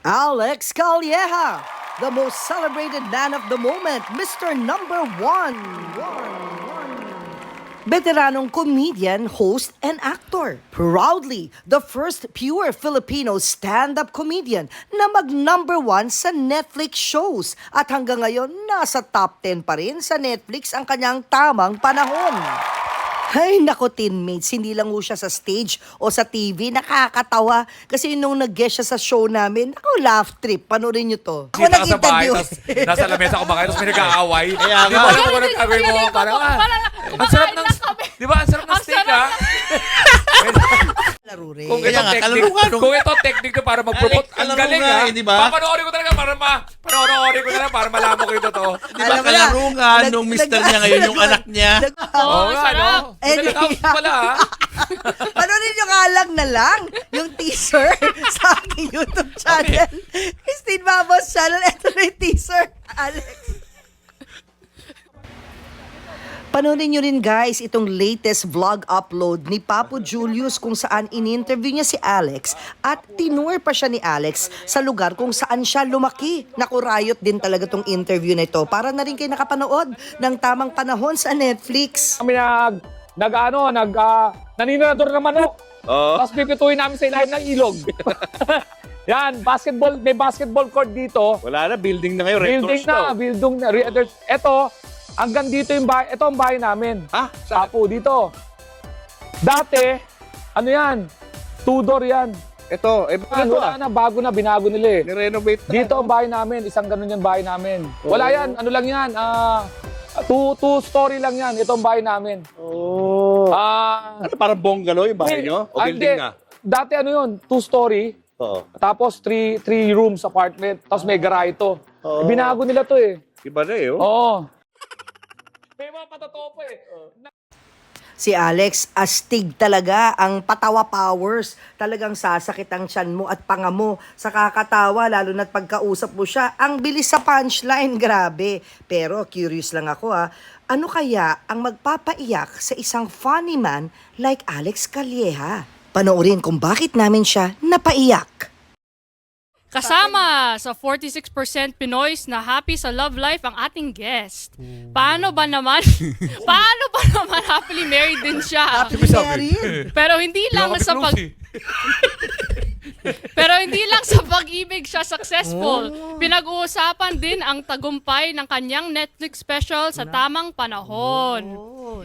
Alex Calleja, the most celebrated man of the moment, Mr. Number One. Veteranong comedian, host, and actor. Proudly, the first pure Filipino stand-up comedian na mag-number one sa Netflix shows. At hanggang ngayon, nasa top 10 pa rin sa Netflix ang kanyang tamang panahon. Ay, nako teammates, hindi lang ho siya sa stage o sa TV, nakakatawa. Kasi nung nag-guest siya sa show namin, ako laugh trip, panoorin niyo to. Ako Kita ka sa bahay, nag-interview. tapos nasa lamesa ko ba kayo, tapos may nag-aaway. Kaya Di ba alam mo kung nagsabi mo, parang, ah, ang sarap kumakain ng, di ba, ang sarap ng steak, ah. Laro rin. Kung Kaya ito nga, technique, kalaro nga, kung ito technique to para mag-promote, Alex, ang kalaro galing, nga ah. eh, di ba? Papanoorin ko talaga para ma, panoorin ko talaga para malaman ko ito to. Di ba Alam mo na, kalaro nga nag- nung mister nag- niya ngayon, yung nag- anak niya. nag- Oo, Oo nga, no? sarap. Eh, di- Nag-house pala, ah. Panoorin nyo nga lang na lang yung teaser sa aking YouTube channel. Christine Babos channel. Ito na yung teaser. Alex. Panoorin nyo rin guys itong latest vlog upload ni Papo Julius kung saan in-interview niya si Alex at tinur pa siya ni Alex sa lugar kung saan siya lumaki. Naku, riot din talaga tong interview na ito. Para na rin kayo nakapanood ng tamang panahon sa Netflix. kami nag nag ano, nag uh, naninador ng manok. Oo. Tapos pipituin namin sa ilalim ng ilog. Yan, basketball, may basketball court dito. Wala na, building na ngayon. Building na, building na. Re- Ito, hanggang dito yung bahay, ito ang bahay namin. Ah, Sa Apo, dito. Dati, ano yan? Tudor yan. ito, eh, Yan, wala na, bago na, binago nila eh. Nirenovate na. Dito ang bahay namin, isang ganun yung bahay namin. Wala yan, ano lang yan, ah, two, two story lang yan, ito ang bahay namin. Oo. Ah, Ano, parang bungalow yung bahay nyo? O ah, building hindi. na? Dati ano yun, two story, Oo. tapos three, three rooms apartment, tapos may garahe to. Oo. Binago nila to eh. Iba na eh, oh. Oo. May mga patotoo pa eh. Si Alex, astig talaga ang patawa powers. Talagang sasakit ang tiyan mo at panga mo sa kakatawa, lalo na't pagkausap mo siya. Ang bilis sa punchline, grabe. Pero curious lang ako ah, ano kaya ang magpapaiyak sa isang funny man like Alex Calleja? Panoorin kung bakit namin siya napaiyak. Kasama sa 46% Pinoys na happy sa love life ang ating guest. Paano ba naman? paano ba naman happily married din siya? Happy married. Pero hindi lang sa pag Pero hindi lang sa pag-ibig siya successful. Pinag-uusapan din ang tagumpay ng kanyang Netflix special sa tamang panahon.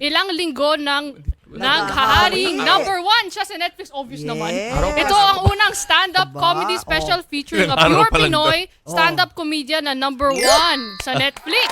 Ilang linggo nang naghaharing number one siya sa Netflix, obvious naman. Yes. Ito ang unang stand-up Diba? comedy special featuring a Ilang araw pure pa lang Pinoy stand-up comedian na number one sa Netflix.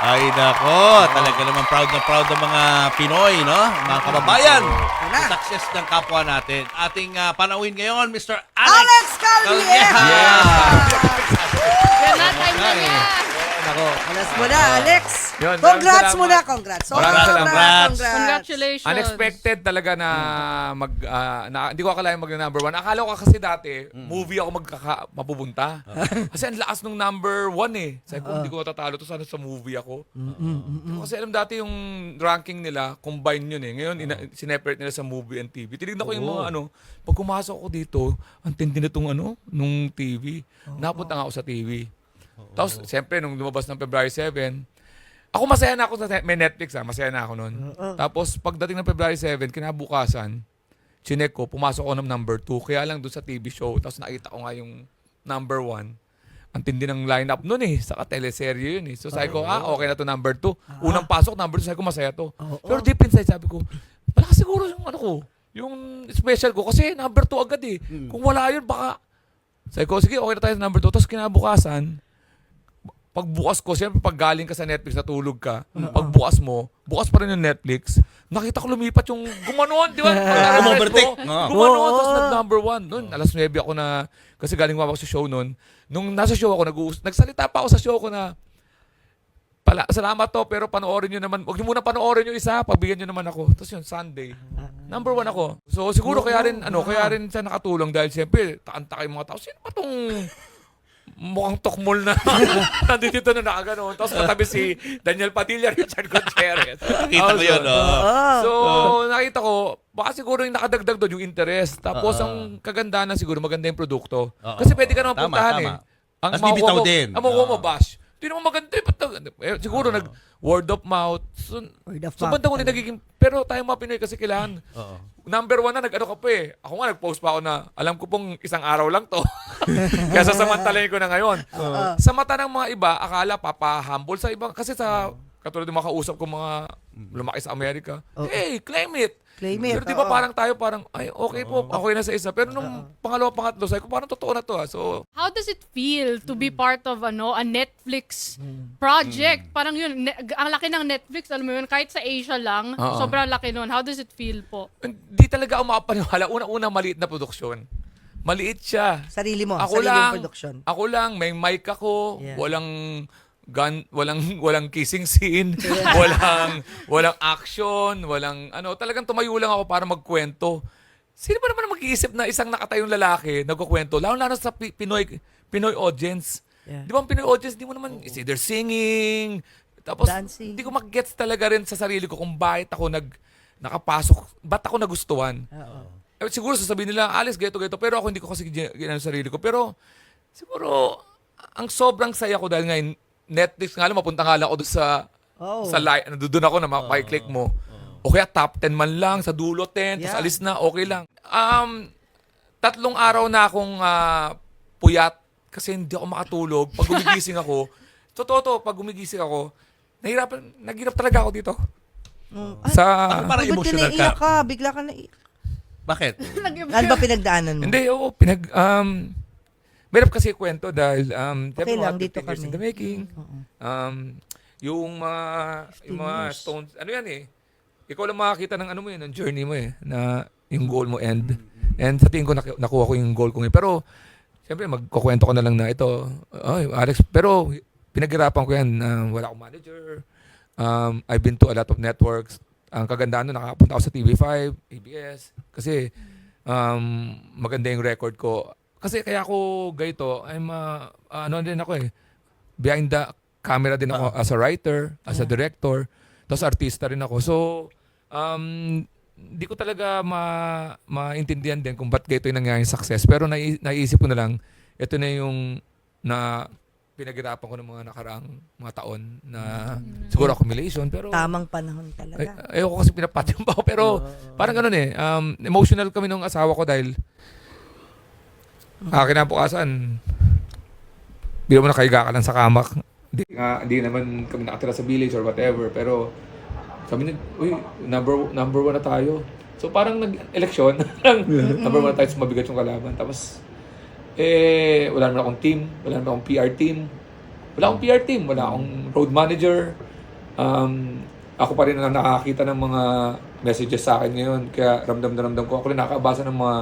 Ay, nako. Talaga naman proud na proud ng mga Pinoy, no? Mga kababayan. na. Sa success ng kapwa natin. Ating uh, panawin ngayon, Mr. Alex, Alex Calleja! Yan na, time na niya. Nako. Alas mo na, Alex. Yun, Congrats maraming muna, salamat. congrats. Maraming Sobrang salamat. congrats. Congratulations. Unexpected talaga na mag ah, na, hindi ko akalain mag number one. Akala ko kasi dati movie ako magkaka mapupunta. kasi ang lakas nung number one eh. Sabi ko hindi ko matatalo to sana sa movie ako. Hindi ko kasi alam dati yung ranking nila combine yun eh. Ngayon ina, sineparate nila sa movie and TV. Tinignan ko yung mga ano, pag pumasok ako dito, ang tindi na tong ano, nung TV. Napunta nga ako sa TV. Tapos, siyempre, nung lumabas ng February 7, ako masaya na ako sa may Netflix ah, masaya na ako noon. Tapos pagdating ng February 7, kinabukasan, chinek ko, pumasok ako ng number 2. Kaya lang doon sa TV show, tapos nakita ko nga yung number 1. Ang tindi ng lineup noon eh. Saka teleserye yun eh. So sabi ko, ah, okay na to number 2. Unang pasok, number 2, sabi ko, masaya to. Pero deep inside, sabi ko, wala siguro yung ano ko, yung special ko. Kasi number 2 agad eh. Kung wala yun, baka... Sabi ko, sige, okay na tayo sa number 2. Tapos kinabukasan, pagbukas ko, siyempre pag galing ka sa Netflix, natulog ka, pagbukas mo, bukas pa rin yung Netflix, nakita ko lumipat yung gumanon, di ba? Umovertake. Gumanon, Oo. tapos nag-number one. Noon, alas 9 ako na, kasi galing mo ako sa show noon. Nung nasa show ako, nag nagsalita pa ako sa show ko na, pala, salamat to, pero panoorin nyo naman, huwag nyo muna panoorin yung isa, pagbigyan nyo naman ako. Tapos yun, Sunday. Number one ako. So siguro kaya rin, ano, kaya rin siya nakatulong dahil siyempre, takan-taka yung mga tao. Sino ba tong mukhang tokmol na nandito na nakaganon. Tapos katabi si Daniel Padilla, Richard Gutierrez. Nakita ko yun, oh. So, nakita ko, baka siguro yung nakadagdag doon yung interest. Tapos ang kagandahan na siguro maganda yung produkto. Oo. Kasi pwede ka naman Tama, puntahan tama. eh. Ang Tapos makukuha bibitaw mo- din. Ang makukuha mo, bash. Hindi naman maganda eh. Ba't na- eh, siguro nag word of mouth. So, Word of so mouth bandang huli talaga. nagiging, pero tayo mga Pinoy kasi kailangan. Oo. Number one na, nag-ano ka pa eh. Ako nga, nag-post pa ako na, alam ko pong isang araw lang to. Kaya sasamantalayin ko na ngayon. Sa mata ng mga iba, akala papahumble sa iba. Kasi sa, katulad ng mga kausap ko mga lumaki sa Amerika, hey, claim it. Claim it, Pero di ba oo. parang tayo parang, ay, okay po, okay na sa isa. Pero nung pangalawa, pangatlo, sabi ko, parang totoo na to ah. So, How does it feel to be part of ano a Netflix project? Hmm. Parang yun, ne- ang laki ng Netflix, alam mo yun, kahit sa Asia lang, Oo. sobrang laki nun. How does it feel po? hindi talaga ako makapaniwala. Una-una, maliit na produksyon. Maliit siya. Sarili mo, Ako sarili lang, yung production. ako lang, may mic ako, Yeah. walang gun, walang walang kissing scene, walang walang action, walang ano, talagang tumayo lang ako para magkwento. Sino ba naman ang mag-iisip na isang nakatayong lalaki nagkukwento, lalo lalo sa Pi- Pinoy Pinoy audience. Yeah. Di ba ang Pinoy audience, di mo naman is either singing, tapos Dancing. hindi ko mag-gets talaga rin sa sarili ko kung bakit ako nag nakapasok, ba't ako nagustuhan. Eh, siguro sasabihin nila, Alice, ganito, ganito. Pero ako hindi ko kasi gin- ginano sa sarili ko. Pero siguro, ang sobrang saya ko dahil ngayon, Netflix nga lang, mapunta nga lang ako doon sa, Oh. sa live, doon ako na makiklik mo. O kaya top 10 man lang, sa dulo 10, tapos Yeah. alis na, okay lang. Um, tatlong araw na akong ah, puyat kasi hindi ako makatulog. Pag gumigising ako, totoo to, pag gumigising ako, nahirapan, naghirap talaga ako dito. Mm. Sa, Ako parang Ba't ka emotional naiiyak ka. ka? Bigla ka na... Bakit? Ano ba pinagdaanan mo? Hindi, oo, pinag, um, Merap kasi kwento dahil um, Okay lang, dito 15 years kami. in the making. Oo. Um, yung mga, yung 15 mga years. stones, ano yan eh, ikaw lang makakita ng ano mo yun, ng journey mo eh, na yung goal mo end. And sa tingin ko, naku- nakuha ko yung goal ko ngayon. Pero, siyempre, magkukwento ko na lang na ito, ay, Alex, pero pinaghirapan ko yan. um, wala akong manager. Um, I've been to a lot of networks. Ang kagandaan nun, nakapunta ako sa TV5, ABS. Kasi, um, maganda yung record ko. Kasi kaya ako ganito, I'm, uh, ano din ako eh, behind the camera din ako as a writer, as a director, tapos artista rin ako. So, um, di ko talaga ma maintindihan din kung ba't ganito yung nangyayang success. Pero nai- naiisip ko na lang, ito na yung na pinaghirapan ko ng mga nakaraang mga taon na siguro accumulation. Pero Tamang panahon ay, talaga. ayoko kasi pinapati yung ako. Pero parang ganun eh. Um, emotional kami nung asawa ko dahil akin na bukasan, biro mo nakahiga ka lang sa kama. Hindi, nga, hindi naman kami nakatira sa village or whatever. Pero sabi niya, uy, number, number one na tayo. So parang nag-eleksyon. number one na tayo sa mabigat yung kalaban. Tapos, eh, wala naman akong team. Wala naman akong PR team. Wala akong PR team. Wala akong road manager. Um, ako pa rin ang nakakita ng mga messages sa akin ngayon. Kaya ramdam na ramdam ko. Ako rin nakakabasa ng mga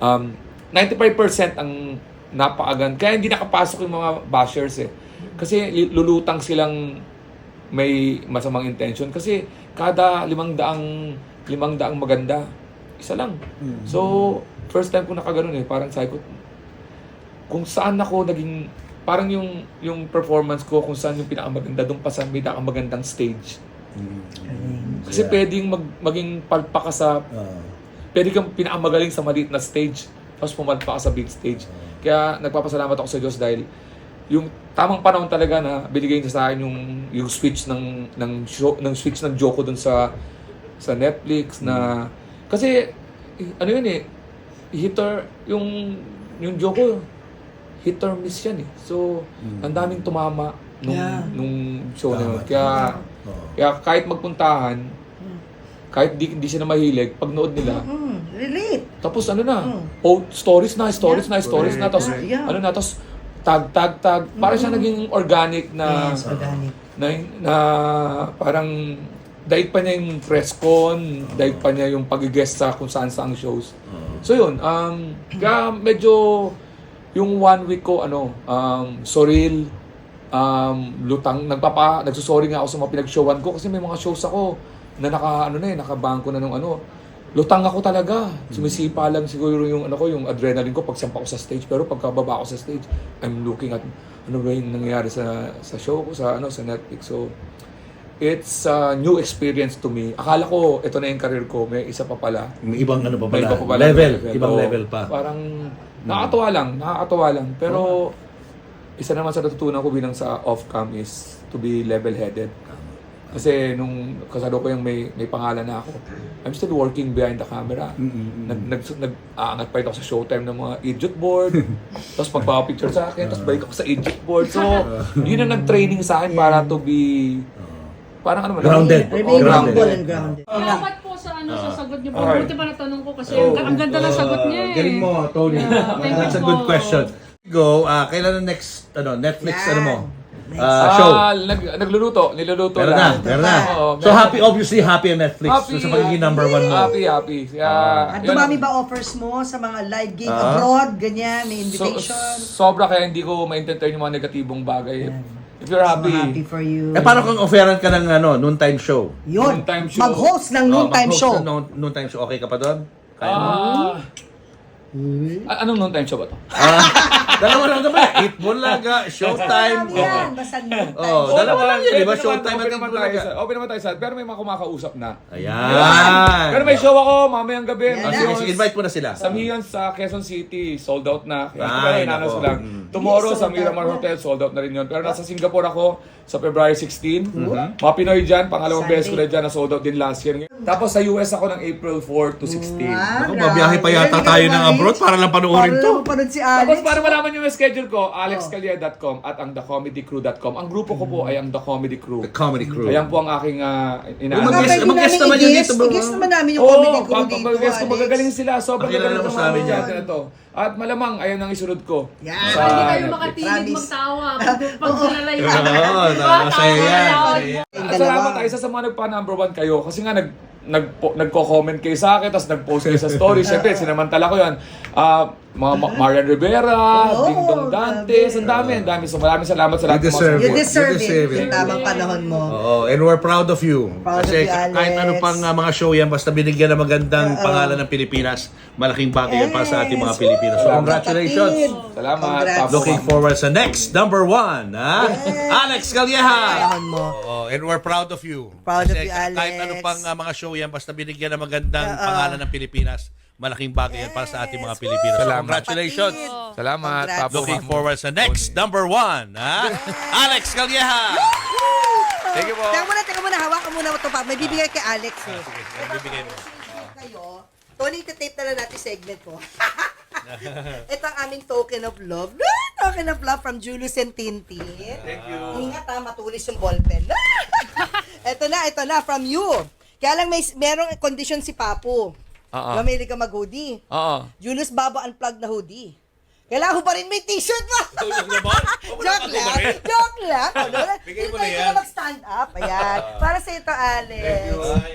um, 95% ang napakagan. Kaya hindi nakapasok yung mga bashers eh. Kasi lulutang silang may masamang intention. Kasi kada limang daang, limang daang maganda, isa lang. So, first time ko nakaganon eh. Parang sabi ko, kung saan ako naging, parang yung, yung performance ko, kung saan yung pinakamaganda, doon pa sa may pinakamagandang stage. Kasi pwedeng mag, maging palpa ka sa pwede kang pinakamagaling sa maliit na stage tapos pumalpa ka sa big stage. Kaya nagpapasalamat ako sa Diyos dahil yung tamang panahon talaga na binigay niya sa akin yung yung switch ng ng show, ng switch ng Joko dun sa sa Netflix na kasi eh, ano yun eh hitter yung yung Joko hit or miss yan eh. So ang daming tumama nung Yeah. nung show na yun. Kaya kaya kahit magpuntahan kahit di, di sila mahilig, pag nood nila, Mm, relate. tapos ano na, Mm. oh, stories na, stories Yeah. na, stories na, tapos Yeah. ano na, tapos tag, tag, tag. Para siya naging organic na, yes, organic. na, na parang daig pa niya yung press con, daig pa niya yung pag-guest sa kung saan saang shows. So yun, um, kaya medyo yung one week ko, ano, um, surreal, um, lutang, nagpapa, nagsusorry nga ako sa mga pinag-showan ko kasi may mga shows ako na naka, ano na eh, nakabangko na nung ano. Lutang ako talaga. Sumisipa lang siguro yung ano ko, yung adrenaline ko pag sampa ko sa stage. Pero pagkababa ko sa stage, I'm looking at ano ba yung nangyayari sa sa show ko sa ano sa Netflix. So it's a new experience to me. Akala ko ito na yung career ko, may isa pa pala. May ibang ano pa May pala. iba pa pala. level. Ibang Oo. level pa. Parang nakakatuwa lang, nakakatuwa lang. Pero isa naman sa natutunan ko bilang sa off-cam is to be level-headed. Kasi nung kasalukuyan may may pangalan na ako, I'm still working behind the camera. Nag nag nag aangat pa ako sa showtime ng mga idiot board. tapos magpapicture sa akin, tapos balik ako sa idiot board. So, yun ang nag-training sa akin para to be parang ano man, Grounded. Remain grounded. humble and grounded. Salamat po sa ano sa sagot niyo po. Okay. Buti pa natanong ko kasi ang, ang ganda ng sagot niya eh. Galing mo, Tony. Thank That's a good question. Go, ah kailan ang next ano Netflix Yan. ano mo? Ah, show. Ah, nag, nagluluto, niluluto Meron na, lang. meron na. Oo, So meron. happy, obviously happy ang Netflix Happy. sa pagiging number one mo. Happy, happy. Kaya, At yun dumami ba offers mo sa mga live gig Ah. abroad, ganyan, may So, invitation? sobra kaya hindi ko ma-entertain yung mga negatibong bagay. If you're So, happy, happy for you. Eh paano kung offeran ka ng ano, noontime show? Yun, Noontime show. mag-host ng Oh, noontime mag-host show. ng noon- noontime show. Okay ka pa doon? Kaya mo? ah, a- anong noontime show ba to? Ah, dalawa lang naman. Eat Bulaga, Showtime. Marami yan, basta noontime Oh, show. dalawa lang yun, di ba? Showtime naman, at open naman Eat tayo Bulaga. sa, open naman tayo sa, pero may mga kumakausap na. Ayan. Pero may show ako mamayang gabi. Na. yung Sige, invite mo na sila. Sa Mian sa Quezon City, sold out na. Kaya Ay, Ay, nanas nako. lang. Mm. Tomorrow Yes, sa sold Miramar out na. Hotel, sold out na rin yun. Pero nasa Singapore ako sa February 16. Mga Pinoy dyan, pangalawang Sunday. beses ko na dyan, na sold out din last year. Tapos sa US ako ng April 4 to 16. Ah, Ako, grabe. mabiyahe pa yata tayo ng ma-reach. Abroad para lang panoorin Para to. lang mapanood si Tapos Alex. para malaman yung schedule ko, alexcalia.com at ang thecomedycrew.com. Ang grupo ko po ay ang The Comedy Crew. The Comedy Crew. Ayan po ang aking uh, Mga pwede mga guest namin naman yun i-guess. dito, bro. I-guess naman namin yung Oo, comedy crew dito, pa- guess ko Alex. magagaling sila. Sobrang Pakilala gagaling mo ng sa mga amin yan. na to. At malamang, ayun ang isunod ko. Yan. Sa Hindi kayo makatigil Promise. magtawa pag, pag sila live. Oo, Diba? masaya yan. Tawa, masaya. Yung At salamat tayo isa sa mga nagpa-number one kayo. Kasi nga, nag, nag, nagko-comment kayo sa akin, tapos nag-post kayo sa story. Siyempre, sinamantala ko yan. Ah, mga Ma- Marian Rivera, Oo, Ding Dong Dantes, ang dami, ang dami. So maraming salamat sa lahat You ng mga deserve You it. deserve You deserve it. it. Yung tamang panahon mo. Oo, and we're proud of you. Proud Kasi of you, Alex. kahit ano pang uh, mga show yan, basta binigyan ng magandang pangalan ng Pilipinas, malaking bagay yan para sa ating mga Yes. Pilipinas. So Woo! congratulations. Kapatid. Salamat. Congrats. Looking forward sa next, number one, ha? Alex Calleja. Panahon mo. Oo, and we're proud of you. Proud of Kasi you, Alex. Kahit ano pang uh, mga show yan, basta binigyan ng magandang pangalan ng Pilipinas, malaking bagay yan para sa ating mga Yes. Pilipinas. So Salamat. congratulations. Kapatid. Salamat, Congrats. Papa. Looking forward sa next, number one, ha? Alex Calleja. Thank you po. Teka muna, teka muna. Hawakan muna ito pa. May bibigay kay Alex eh. bibigay mo. kayo, Tony, tape na lang natin segment ko. Ito ang aming token of love. token of love from Julius and Tintin. Thank you. Ingat ha, matulis yung ballpen. ito na, ito na, from you. Kaya lang may merong condition si Papu. Oo. May ka mag-hoodie. Oo. Julius Babo unplugged na hoodie. Kailangan ko pa rin may t-shirt pa. Tulog naman? Joke lang. Joke lang. Ano, Bigay mo Hindi na tayo yan. mag-stand up. Ayan. Para sa ito, Alex. Hi, Alex.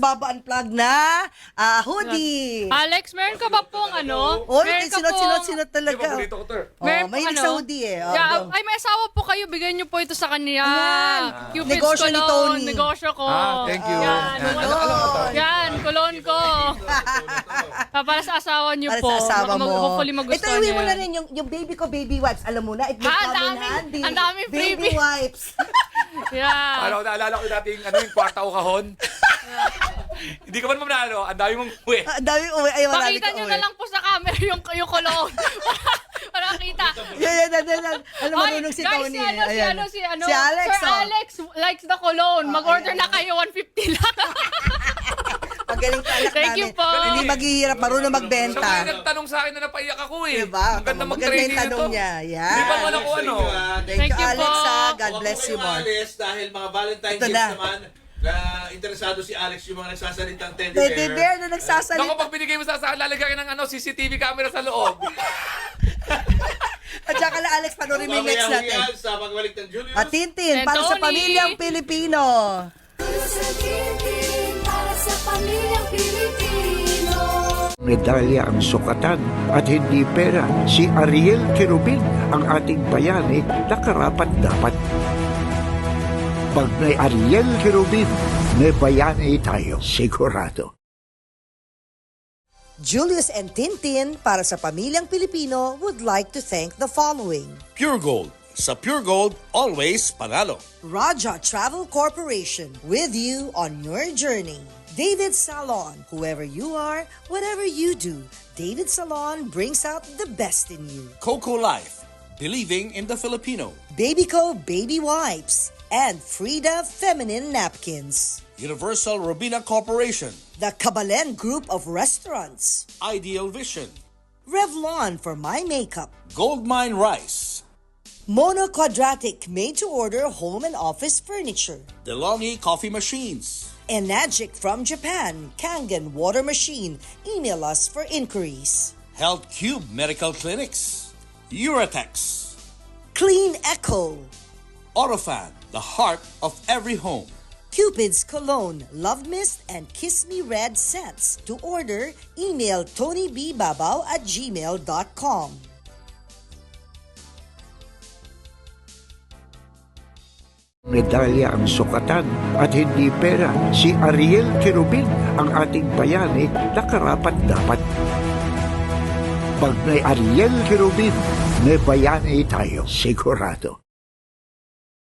Babo unplugged na ah, hoodie. Alex, meron ka ba pong ano? Oh, meron ka sinot, sinot, sinot Hindi talaga. paborito ko to. eh. Oh, Meron po mahilig ano? sa hoodie eh. Oh, Yeah, go. ay, may asawa po kayo. Bigyan niyo po ito sa kanya. Ayan. Cupid's Negosyo ni cologne. Tony. Negosyo ko. Ah, thank you. Yan. Yan. Ano, Alam- alam ko to. Yan, kulon ko. Ah, para sa asawa niyo Para po. sa asawa Mag- mo. Hopefully Ito, magustuhan iwi mo na rin yung, yung baby ko, baby wipes. Alam mo na, it may Ah, ang come in dami. handy. Ang dami Baby freebie. wipes. Yeah. Ano, naalala ko dati yung, ano, yung kwarta ko kahon. Hindi ka man mamnalo, ang dami mong uwi. Ah, Ang dami uwi. Ay, marami Pakita ka niyo uwi. na lang po sa camera yung, yung cologne. para makita. Yan, yan, yan, yan, yan. Alam mo, Ay, marunong si guys, Tony. si ano, si Ayan. ano, si ano. Si Alex, Sir oh. Alex likes the cologne. Mag-order ayan, na kayo, 150 lang. Magaling ka anak Thank namin. you po. Hindi maghihirap, marunong Siya magbenta. nga yung nagtanong sa akin na napaiyak ako eh. Diba? Ang ganda Maganda mag-training yung tanong nito. niya. Yan. Di ba wala ko ano? Thank, Thank you, you Alex. po. ah. God bless you more. Alex, dahil mga Valentine Ito naman, na interesado si Alex yung mga nagsasalitang teddy Teddy bear. bear na nagsasalita. Naku, pag binigay mo sa akin, lalagyan ng ano, CCTV camera sa loob. At saka na Alex, panoorin mo yung next Mamaya natin. yan sa pagbalik ng Julius. At Tintin, And para sa Tony. pamilyang Pilipino. Para sa pamilyang Pilipino. medalya ang sukatan at hindi pera. Si Ariel Kirubin ang ating bayani na karapat dapat. Pag may Ariel Kirubin, may bayani tayo sigurado. Julius and Tintin para sa pamilyang Pilipino would like to thank the following. Pure Gold. Sa Pure Gold, always panalo. Raja Travel Corporation with you on your journey. David Salon, whoever you are, whatever you do, David Salon brings out the best in you. Coco Life. Believing in the Filipino. Babyco Baby Wipes and Frida Feminine Napkins. Universal Robina Corporation. The Kabalen Group of Restaurants. Ideal Vision. Revlon for my makeup. Goldmine Rice. Mono Quadratic made to order home and office furniture. DeLonghi Coffee Machines. Enagic from Japan, Kangen Water Machine. Email us for inquiries. Health Cube Medical Clinics. Uratex. Clean Echo. Autofan. The heart of every home. Cupid's Cologne, Love Mist, and Kiss Me Red sets. To order, email tonybbabaw at gmail.com. Medalya ang sukatan at hindi pera. Si Ariel Kirubin ang ating bayani na karapat dapat. Pag may Ariel Kirubin, may bayani tayo sigurado.